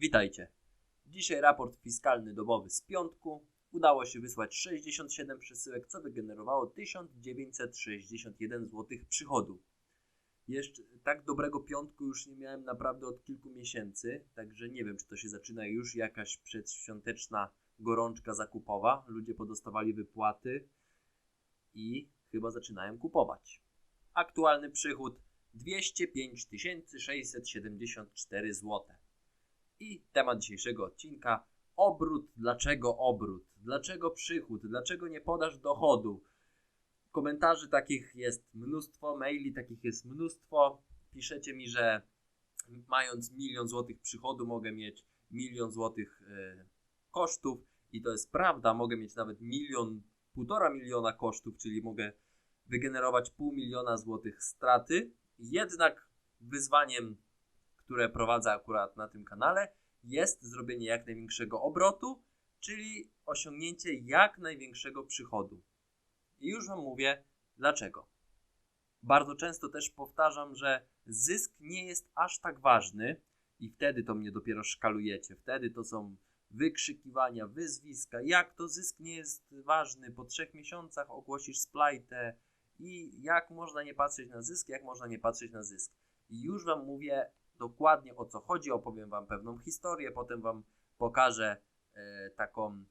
Witajcie. Dzisiaj raport fiskalny dobowy z piątku. Udało się wysłać 67 przesyłek, co wygenerowało 1961 zł przychodu. Jeszcze tak dobrego piątku już nie miałem naprawdę od kilku miesięcy, także nie wiem, czy to się zaczyna już jakaś przedświąteczna gorączka zakupowa. Ludzie podostawali wypłaty i chyba zaczynają kupować. Aktualny przychód 205 674 zł. I temat dzisiejszego odcinka: obrót. Dlaczego obrót? Dlaczego przychód? Dlaczego nie podasz dochodu? Komentarzy takich jest mnóstwo, maili takich jest mnóstwo. Piszecie mi, że mając milion złotych przychodu mogę mieć milion złotych e, kosztów i to jest prawda, mogę mieć nawet milion, półtora miliona kosztów, czyli mogę wygenerować pół miliona złotych straty. Jednak wyzwaniem, które prowadzę akurat na tym kanale, jest zrobienie jak największego obrotu, czyli osiągnięcie jak największego przychodu. I już Wam mówię dlaczego. Bardzo często też powtarzam, że zysk nie jest aż tak ważny i wtedy to mnie dopiero szkalujecie. Wtedy to są wykrzykiwania, wyzwiska, jak to zysk nie jest ważny, po trzech miesiącach ogłosisz splajtę i jak można nie patrzeć na zysk, jak można nie patrzeć na zysk. I już Wam mówię dokładnie o co chodzi, opowiem Wam pewną historię, potem Wam pokażę e, taką,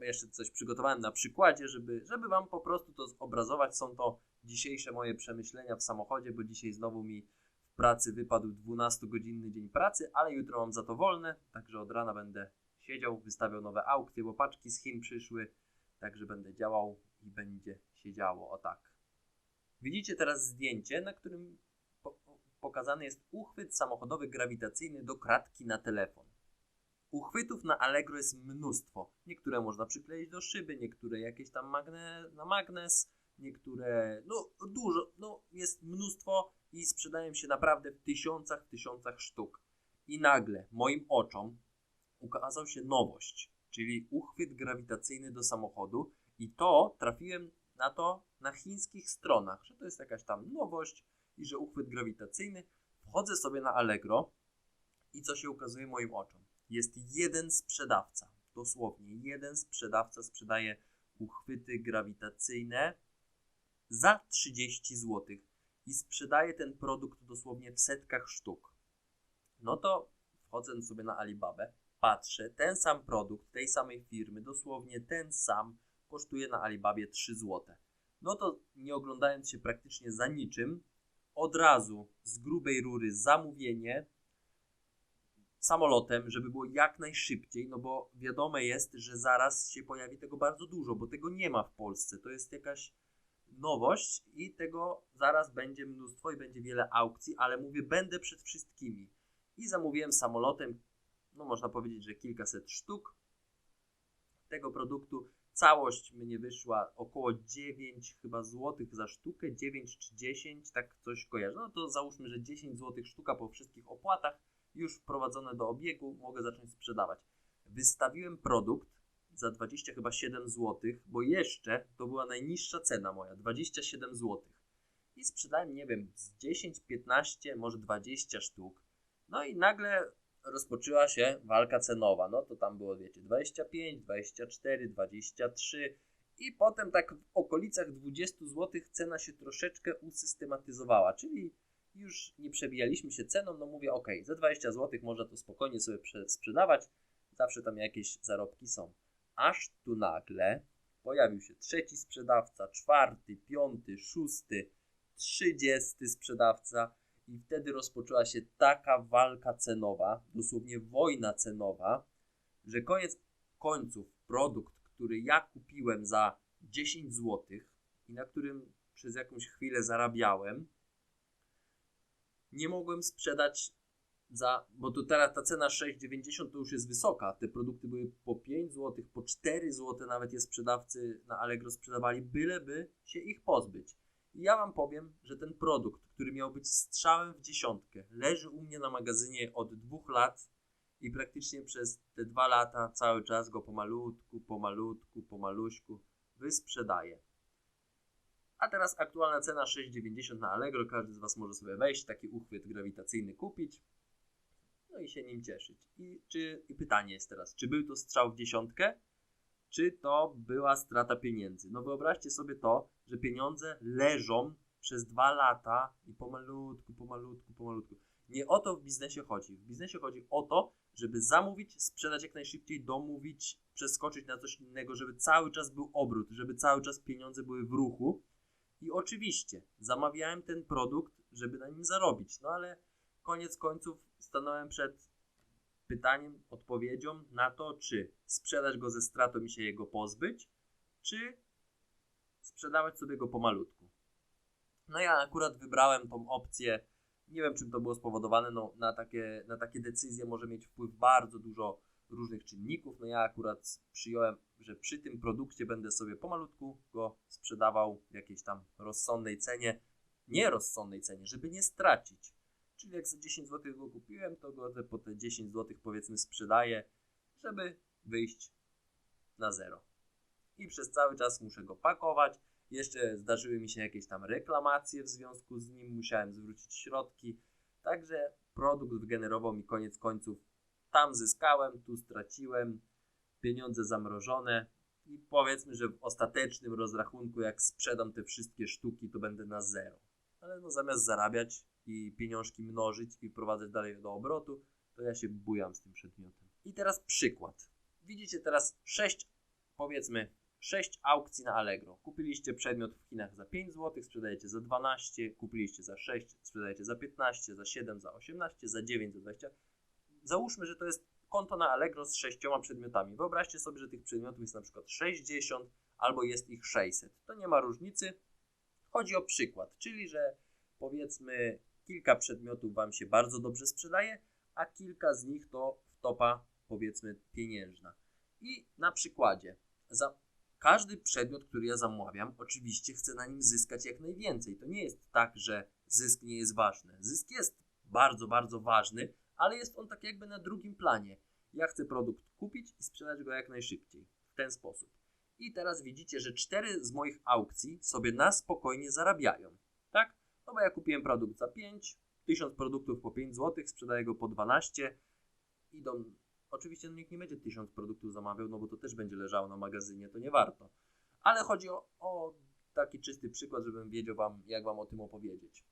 jeszcze coś przygotowałem na przykładzie, żeby, żeby Wam po prostu to zobrazować. Są to dzisiejsze moje przemyślenia w samochodzie, bo dzisiaj znowu mi w pracy wypadł 12-godzinny dzień pracy, ale jutro mam za to wolne, także od rana będę siedział, wystawiał nowe aukcje, bo paczki z Chin przyszły, także będę działał i będzie się działo, o tak. Widzicie teraz zdjęcie, na którym pokazany jest uchwyt samochodowy grawitacyjny do kratki na telefon. Uchwytów na Allegro jest mnóstwo. Niektóre można przykleić do szyby, niektóre jakieś tam magne na magnes, niektóre, no dużo, no jest mnóstwo i sprzedają się naprawdę w tysiącach, tysiącach sztuk. I nagle moim oczom ukazał się nowość, czyli uchwyt grawitacyjny do samochodu i to trafiłem na to na chińskich stronach, że to jest jakaś tam nowość że uchwyt grawitacyjny. Wchodzę sobie na Allegro i co się ukazuje moim oczom? Jest jeden sprzedawca, dosłownie jeden sprzedawca sprzedaje uchwyty grawitacyjne za 30 zł i sprzedaje ten produkt dosłownie w setkach sztuk. No to wchodzę sobie na Alibabę, patrzę, ten sam produkt tej samej firmy, dosłownie ten sam, kosztuje na Alibabie 3 zł. No to nie oglądając się praktycznie za niczym, od razu z grubej rury zamówienie samolotem, żeby było jak najszybciej, no bo wiadome jest, że zaraz się pojawi tego bardzo dużo, bo tego nie ma w Polsce. To jest jakaś nowość i tego zaraz będzie mnóstwo i będzie wiele aukcji, ale mówię, będę przed wszystkimi. I zamówiłem samolotem, no można powiedzieć, że kilkaset sztuk tego produktu. Całość mnie wyszła około 9 chyba złotych za sztukę, 9 czy 10, tak coś kojarzę. No to załóżmy, że 10 złotych sztuka po wszystkich opłatach już wprowadzone do obiegu, mogę zacząć sprzedawać. Wystawiłem produkt za 20 chyba 7 złotych, bo jeszcze to była najniższa cena moja, 27 złotych. I sprzedałem, nie wiem, z 10, 15, może 20 sztuk. No i nagle rozpoczęła się walka cenowa. No to tam było, wiecie, 25, 24, 23 i potem tak w okolicach 20 zł cena się troszeczkę usystematyzowała, czyli już nie przebijaliśmy się ceną, no mówię, ok, za 20 zł można to spokojnie sobie sprzedawać, zawsze tam jakieś zarobki są. Aż tu nagle pojawił się trzeci sprzedawca, czwarty, piąty, szósty, trzydziesty sprzedawca, i wtedy rozpoczęła się taka walka cenowa, dosłownie wojna cenowa, że koniec końców produkt, który ja kupiłem za 10 zł i na którym przez jakąś chwilę zarabiałem, nie mogłem sprzedać za, bo tu teraz ta cena 6,90 to już jest wysoka. Te produkty były po 5 zł, po 4 zł nawet je sprzedawcy na Allegro sprzedawali, byleby się ich pozbyć. Ja Wam powiem, że ten produkt, który miał być strzałem w dziesiątkę, leży u mnie na magazynie od dwóch lat i praktycznie przez te dwa lata cały czas go pomalutku, pomalutku, pomaluśku wysprzedaję. A teraz aktualna cena 6,90 na Allegro. Każdy z Was może sobie wejść, taki uchwyt grawitacyjny kupić. no i się nim cieszyć. I, czy, I pytanie jest teraz, czy był to strzał w dziesiątkę, czy to była strata pieniędzy? No wyobraźcie sobie to, że pieniądze leżą przez dwa lata i pomalutku, pomalutku, pomalutku. Nie o to w biznesie chodzi. W biznesie chodzi o to, żeby zamówić, sprzedać jak najszybciej, domówić, przeskoczyć na coś innego, żeby cały czas był obrót, żeby cały czas pieniądze były w ruchu. I oczywiście zamawiałem ten produkt, żeby na nim zarobić, no ale koniec końców stanąłem przed pytaniem, odpowiedzią na to, czy sprzedać go ze stratą i się jego pozbyć, czy sprzedawać sobie go pomalutku. No ja akurat wybrałem tą opcję, nie wiem czym to było spowodowane, no na takie, na takie decyzje może mieć wpływ bardzo dużo różnych czynników. No ja akurat przyjąłem, że przy tym produkcie będę sobie pomalutku go sprzedawał w jakiejś tam rozsądnej cenie, nie rozsądnej cenie, żeby nie stracić. Czyli jak za 10 zł go kupiłem, to go po te 10 zł powiedzmy sprzedaję, żeby wyjść na zero. I przez cały czas muszę go pakować. Jeszcze zdarzyły mi się jakieś tam reklamacje w związku z nim, musiałem zwrócić środki. Także produkt wygenerował mi koniec końców. Tam zyskałem, tu straciłem, pieniądze zamrożone. I powiedzmy, że w ostatecznym rozrachunku, jak sprzedam te wszystkie sztuki, to będę na zero. Ale no zamiast zarabiać, i pieniążki mnożyć i wprowadzać dalej do obrotu, to ja się bujam z tym przedmiotem. I teraz przykład. Widzicie teraz 6, powiedzmy, 6 aukcji na Allegro. Kupiliście przedmiot w Chinach za 5 zł, sprzedajecie za 12, kupiliście za 6, sprzedajecie za 15, za 7, za 18, za 9, za 20. Załóżmy, że to jest konto na Allegro z 6 przedmiotami. Wyobraźcie sobie, że tych przedmiotów jest na przykład 60 albo jest ich 600. To nie ma różnicy. Chodzi o przykład, czyli że powiedzmy kilka przedmiotów Wam się bardzo dobrze sprzedaje, a kilka z nich to wtopa, powiedzmy, pieniężna. I na przykładzie, za każdy przedmiot, który ja zamawiam, oczywiście chcę na nim zyskać jak najwięcej. To nie jest tak, że zysk nie jest ważny. Zysk jest bardzo, bardzo ważny, ale jest on tak jakby na drugim planie. Ja chcę produkt kupić i sprzedać go jak najszybciej. W ten sposób. I teraz widzicie, że cztery z moich aukcji sobie na spokojnie zarabiają. Tak? No bo ja kupiłem produkt za 5, 1000 produktów po 5 zł, sprzedaję go po 12. Idą. Oczywiście no, nikt nie będzie 1000 produktów zamawiał, no bo to też będzie leżało na magazynie, to nie warto. Ale chodzi o, o taki czysty przykład, żebym wiedział wam, jak wam o tym opowiedzieć.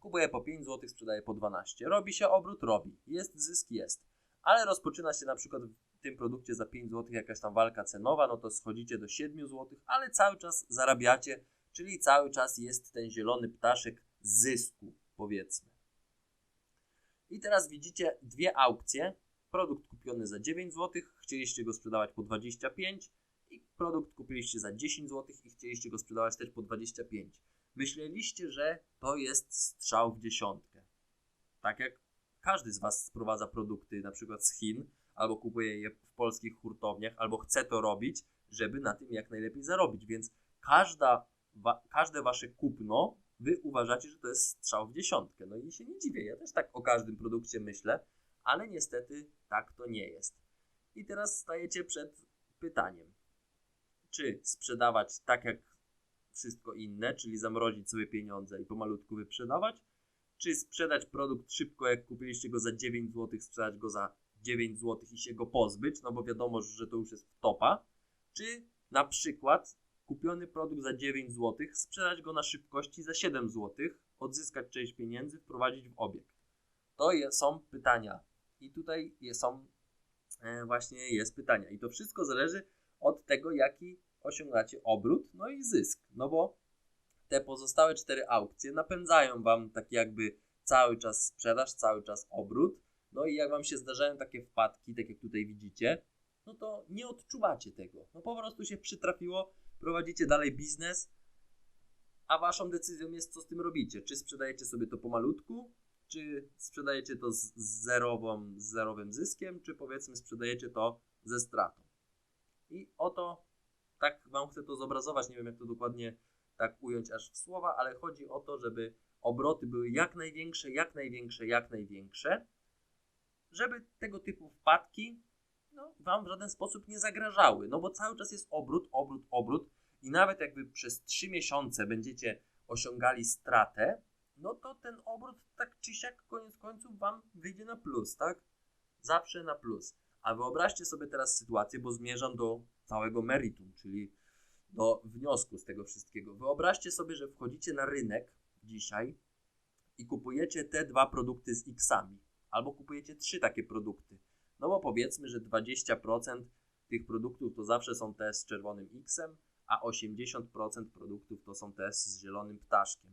Kupuję po 5 zł, sprzedaję po 12. Robi się obrót? Robi. Jest zysk? Jest. Ale rozpoczyna się na przykład w tym produkcie za 5 zł jakaś tam walka cenowa, no to schodzicie do 7 zł, ale cały czas zarabiacie Czyli cały czas jest ten zielony ptaszek zysku, powiedzmy. I teraz widzicie dwie aukcje. Produkt kupiony za 9 zł, chcieliście go sprzedawać po 25 i produkt kupiliście za 10 zł i chcieliście go sprzedawać też po 25. Myśleliście, że to jest strzał w dziesiątkę. Tak jak każdy z Was sprowadza produkty na przykład z Chin, albo kupuje je w polskich hurtowniach, albo chce to robić, żeby na tym jak najlepiej zarobić. Więc każda wa każde wasze kupno, wy uważacie, że to jest strzał w dziesiątkę. No i się nie dziwię, ja też tak o każdym produkcie myślę, ale niestety tak to nie jest. I teraz stajecie przed pytaniem, czy sprzedawać tak jak wszystko inne, czyli zamrozić sobie pieniądze i pomalutku wyprzedawać, czy sprzedać produkt szybko, jak kupiliście go za 9 zł, sprzedać go za 9 zł i się go pozbyć, no bo wiadomo, że to już jest topa, czy na przykład kupiony produkt za 9 zł, sprzedać go na szybkości za 7 zł, odzyskać część pieniędzy, wprowadzić w obieg. To są pytania. I tutaj są e, właśnie jest pytania. I to wszystko zależy od tego, jaki osiągacie obrót, no i zysk. No bo te pozostałe cztery aukcje napędzają Wam tak jakby cały czas sprzedaż, cały czas obrót. No i jak Wam się zdarzają takie wpadki, tak jak tutaj widzicie, no to nie odczuwacie tego. No po prostu się przytrafiło, prowadzicie dalej biznes, a waszą decyzją jest, co z tym robicie. Czy sprzedajecie sobie to pomalutku, czy sprzedajecie to z, zerową, z zerowym zyskiem, czy powiedzmy sprzedajecie to ze stratą. I oto tak Wam chcę to zobrazować, nie wiem jak to dokładnie tak ująć aż w słowa, ale chodzi o to, żeby obroty były jak największe, jak największe, jak największe, żeby tego typu wpadki no, wam w żaden sposób nie zagrażały, no bo cały czas jest obrót, obrót, obrót i nawet jakby przez 3 miesiące będziecie osiągali stratę, no to ten obrót tak czy siak koniec końców Wam wyjdzie na plus, tak? Zawsze na plus. A wyobraźcie sobie teraz sytuację, bo zmierzam do całego meritum, czyli do wniosku z tego wszystkiego. Wyobraźcie sobie, że wchodzicie na rynek dzisiaj i kupujecie te dwa produkty z X-ami, albo kupujecie trzy takie produkty. No bo powiedzmy, że 20% tych produktów to zawsze są te z czerwonym X-em, a 80% produktów to są te z zielonym ptaszkiem.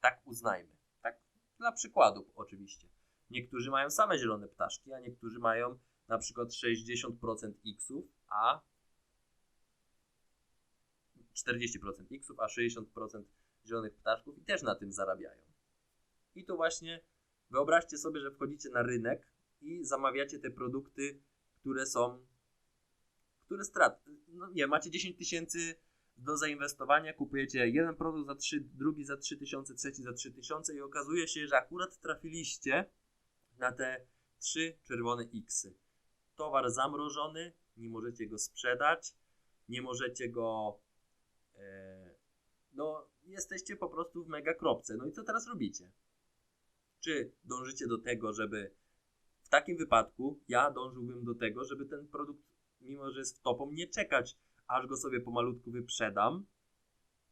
Tak uznajmy. Tak dla przykładów oczywiście. Niektórzy mają same zielone ptaszki, a niektórzy mają na przykład 60% X-ów, a 40% X-ów, a 60% zielonych ptaszków i też na tym zarabiają. I tu właśnie wyobraźcie sobie, że wchodzicie na rynek i zamawiacie te produkty, które są, które strat. No nie, macie 10 tysięcy do zainwestowania, kupujecie jeden produkt za 3, drugi za 3 tysiące, trzeci za 3 tysiące i okazuje się, że akurat trafiliście na te trzy czerwone Xy. Towar zamrożony, nie możecie go sprzedać, nie możecie go. E, no, jesteście po prostu w mega kropce. No i co teraz robicie? Czy dążycie do tego, żeby takim wypadku ja dążyłbym do tego, żeby ten produkt, mimo że jest w topą, nie czekać, aż go sobie pomalutku wyprzedam,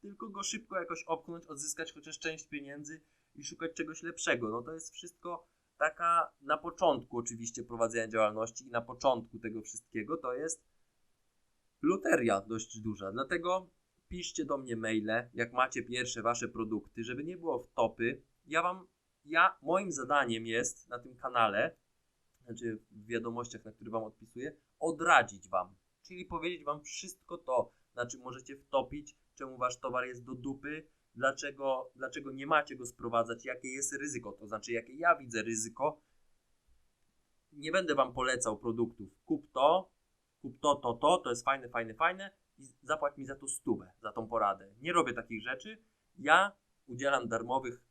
tylko go szybko jakoś opchnąć, odzyskać chociaż część pieniędzy i szukać czegoś lepszego. No to jest wszystko taka na początku oczywiście prowadzenia działalności i na początku tego wszystkiego to jest loteria dość duża. Dlatego piszcie do mnie maile, jak macie pierwsze wasze produkty, żeby nie było w topy. Ja wam, ja, moim zadaniem jest na tym kanale, znaczy w wiadomościach, na które wam odpisuję, odradzić wam. Czyli powiedzieć wam wszystko to, na czym możecie wtopić, czemu wasz towar jest do dupy, dlaczego, dlaczego nie macie go sprowadzać, jakie jest ryzyko, to znaczy jakie ja widzę ryzyko. Nie będę Wam polecał produktów. Kup to, kup to, to, to, to jest fajne, fajne, fajne i zapłać mi za to stówę, za tą poradę. Nie robię takich rzeczy. Ja udzielam darmowych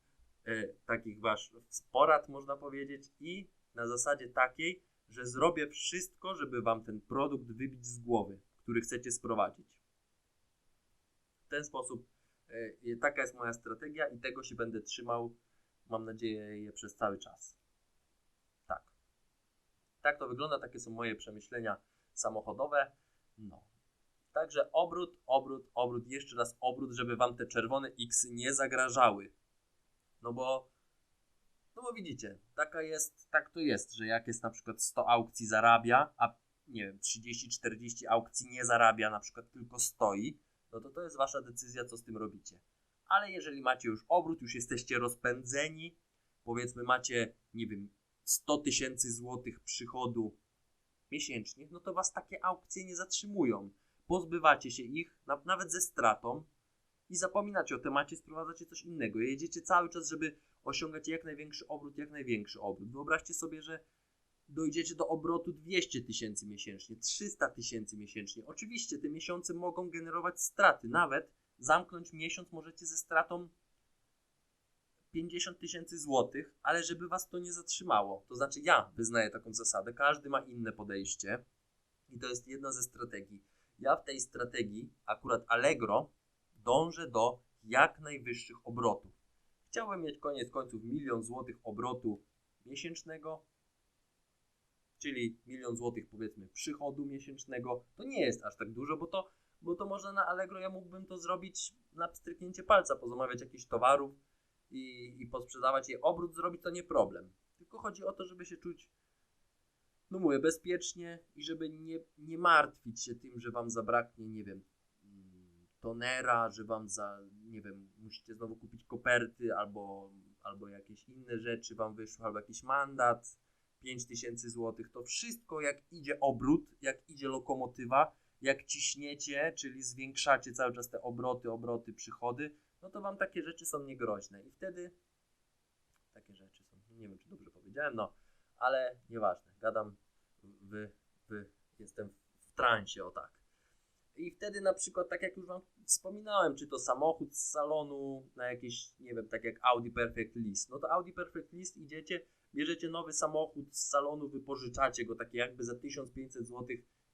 e, takich wasz porad, można powiedzieć, i na zasadzie takiej, że zrobię wszystko, żeby Wam ten produkt wybić z głowy, który chcecie sprowadzić. W ten sposób E, taka jest moja strategia i tego się będę trzymał, mam nadzieję, przez cały czas. Tak. Tak to wygląda, takie są moje przemyślenia samochodowe. No. Także obrót, obrót, obrót, jeszcze raz obrót, żeby wam te czerwone X nie zagrażały. No bo, no bo widzicie, taka jest, tak to jest, że jak jest na przykład 100 aukcji zarabia, a nie wiem, 30-40 aukcji nie zarabia, na przykład tylko stoi, no to to jest wasza decyzja, co z tym robicie. Ale jeżeli macie już obrót, już jesteście rozpędzeni, powiedzmy macie, nie wiem, 100 tysięcy złotych przychodu miesięcznie, no to was takie aukcje nie zatrzymują. Pozbywacie się ich, na, nawet ze stratą i zapominacie o temacie, sprowadzacie coś innego. Jedziecie cały czas, żeby osiągać jak największy obrót, jak największy obrót. Wyobraźcie sobie, że dojdziecie do obrotu 200 tysięcy miesięcznie, 300 tysięcy miesięcznie. Oczywiście te miesiące mogą generować straty. Nawet zamknąć miesiąc możecie ze stratą 50 tysięcy złotych, ale żeby was to nie zatrzymało. To znaczy ja wyznaję taką zasadę, każdy ma inne podejście i to jest jedna ze strategii. Ja w tej strategii, akurat Allegro, dążę do jak najwyższych obrotów. Chciałbym mieć koniec końców milion złotych obrotu miesięcznego, czyli milion złotych powiedzmy przychodu miesięcznego, to nie jest aż tak dużo, bo to, bo to można na Allegro, ja mógłbym to zrobić na pstryknięcie palca, pozamawiać jakichś towarów i, i posprzedawać je, obrót zrobić to nie problem. Tylko chodzi o to, żeby się czuć, no mówię, bezpiecznie i żeby nie, nie martwić się tym, że wam zabraknie, nie wiem, tonera, że wam za, nie wiem, musicie znowu kupić koperty albo, albo jakieś inne rzeczy wam wyszło, albo jakiś mandat, 5000 zł, to wszystko jak idzie obrót, jak idzie lokomotywa, jak ciśniecie, czyli zwiększacie cały czas te obroty, obroty, przychody, no to wam takie rzeczy są niegroźne. I wtedy takie rzeczy są, nie wiem czy dobrze powiedziałem, no, ale nieważne, gadam w, w jestem w transie, o tak. I wtedy na przykład, tak jak już Wam wspominałem, czy to samochód z salonu na jakieś, nie wiem, tak jak Audi Perfect List, no to Audi Perfect List idziecie, bierzecie nowy samochód z salonu, wypożyczacie go takie jakby za 1500 zł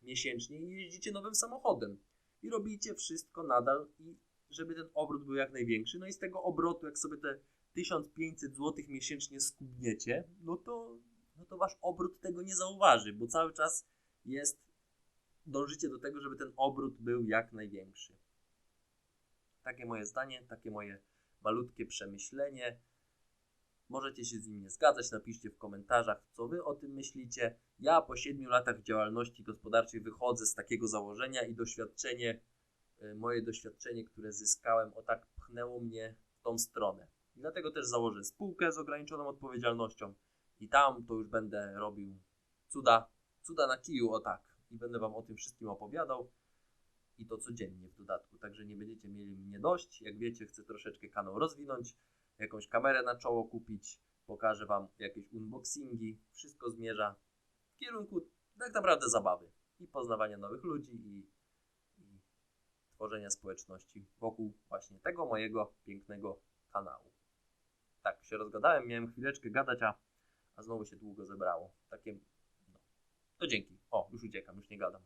miesięcznie i jeździcie nowym samochodem. I robicie wszystko nadal, i żeby ten obrót był jak największy. No i z tego obrotu, jak sobie te 1500 zł miesięcznie skubniecie, no to, no to wasz obrót tego nie zauważy, bo cały czas jest, dążycie do tego, żeby ten obrót był jak największy. Takie moje zdanie, takie moje malutkie przemyślenie. Możecie się z nim nie zgadzać, napiszcie w komentarzach, co wy o tym myślicie. Ja po 7 latach działalności gospodarczej wychodzę z takiego założenia i doświadczenie, y, moje doświadczenie, które zyskałem, o tak pchnęło mnie w tą stronę. I dlatego też założę spółkę z ograniczoną odpowiedzialnością i tam to już będę robił cuda, cuda na kiju, o tak. I będę wam o tym wszystkim opowiadał i to codziennie w dodatku, także nie będziecie mieli mnie dość. Jak wiecie, chcę troszeczkę kanał rozwinąć, jakąś kamerę na czoło kupić, pokażę Wam jakieś unboxingi. Wszystko zmierza w kierunku tak naprawdę zabawy i poznawania nowych ludzi i, i tworzenia społeczności wokół właśnie tego mojego pięknego kanału. Tak, się rozgadałem, miałem chwileczkę gadać, a, a znowu się długo zebrało. Takie. To dzięki. O, już uciekam, już nie gadam.